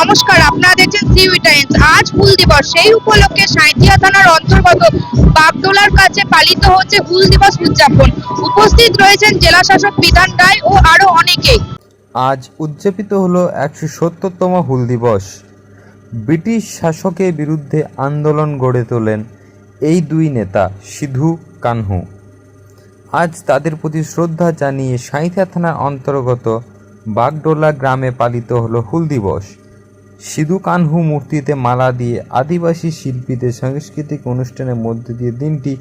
নমস্কার, আপনারা দেখছেন সিউই টাইমস আজ হুল দিবস, সেই উপলক্ষে সাঁইথিয়া থানার অন্তর্গত বাগডোলার কাছে পালিত হচ্ছে হুল দিবস উদযাপন। উপস্থিত রয়েছেন জেলা শাসক বিধান রায় ও আরও অনেকেই আজ উদযাপিত হলো একশো সত্তরতম হুল দিবস। ব্রিটিশ শাসকের বিরুদ্ধে আন্দোলন গড়ে তোলেন এই দুই নেতা, সিধু কানহু। আজ তাদের প্রতি শ্রদ্ধা জানিয়ে সাঁইথিয়া থানার অন্তর্গত বাগডোলা গ্রামে পালিত হলো হুল দিবস। সিধু কানহু মূর্তিতে মালা দিয়ে আদিবাসী শিল্পীদের সাংস্কৃতিক অনুষ্ঠানের মধ্য দিয়ে দিনটি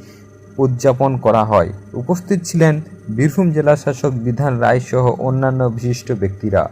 উদযাপন করা হয়। উপস্থিত ছিলেন বীরভূম জেলা শাসক বিধান রায় সহ অন্যান্য বিশিষ্ট ব্যক্তিরা।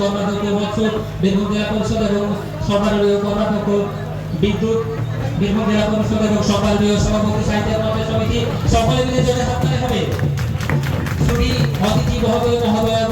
কর্মাধ্যক্ষ মৎস্য বীরভূম জেলা পরিষদ এবং সম্মাননীয় কর্মাধ্যক্ষ বিদ্যুৎ বীরভূম জেলা পরিষদ এবং সম্মাননীয় সভাপতি সাহিত্য সমিতি, সকলে মিলে জোরে হাতালে হবে। শুধু অতিথি মহোদয়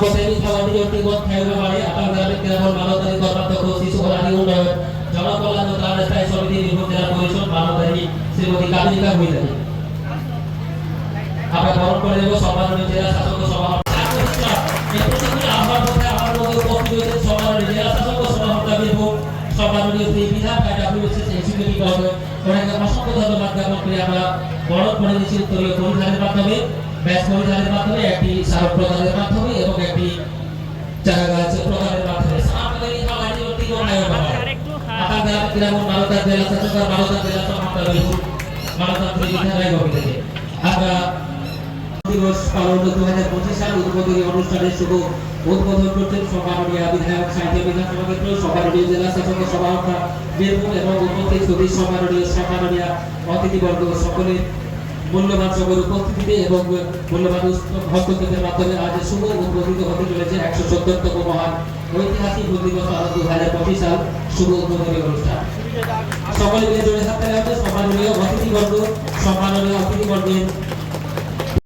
সামান বসাইনি খাওয়ানি জন্তি গত খাইবে গ্রামে কেরামল মানবতারি কর্মাধ্যক্ষ শিশু কল্যাণী উন্নয়ন। জনকল্যাণ ও ত্রাণ স্থায়ী সমিতি বীরভূম জেলা পরিষদ মানবতারি শ্রীমতী কামিকা মহিলারি আমরা বরণ করে দেব সম্মাননীয় জেলা শাসক প্রসঙ্গে আমার মধ্যে আমার মধ্যে উপস্থিত হয়েছেন সম্মাননীয় জেলা শাসক সভাপতি বীরভূম সম্মাননীয় শ্রী বিধান ডাব্লিউসি এক্সিকিউটিভ মহোদয় ওনাকে অসংখ্য ধন্যবাদ জ্ঞাপন করে আমরা বরণ করে দিচ্ছি উত্তরীয় পরিধানের মাধ্যমে, ব্যাস পরিধানের মাধ্যমে একটি স্মারক প্রদানের মাধ্যমে এবং একটি চারা গাছ মাধ্যমে আমাদের এই খাবারটি অতি গণায় বাবা আপনার গ্রাম গ্রাম মালদা জেলা শাসক মালদা জেলা সমাপ্ত বীরভূম মালদা বিধান গভীর থেকে আমরা দিবস পালন দু হাজার পঁচিশ সাল উদ্বোধনী অনুষ্ঠানের শুভ উদ্বোধন করছেন সভাপতিয়া বিধায়ক সাহিত্য বিধানসভা ক্ষেত্র সভাপতি জেলা শাসকের সভাপতি বীরভূম এবং উপস্থিত সুদী সভাপতি সভাপতিয়া অতিথিবর্গ সকলের মূল্যবান সকলের উপস্থিতিতে এবং মূল্যবান হস্তক্ষেপের মাধ্যমে আজ শুভ উদ্বোধিত হতে চলেছে একশো সত্তরতম মহান ঐতিহাসিক বুদ্ধিগত আরও দু হাজার পঁচিশ সাল শুভ উদ্বোধনী অনুষ্ঠান। সকলে মিলে জোরে থাকতে হবে সম্মাননীয় অতিথিবর্গ, সম্মাননীয় অতিথিবর্গের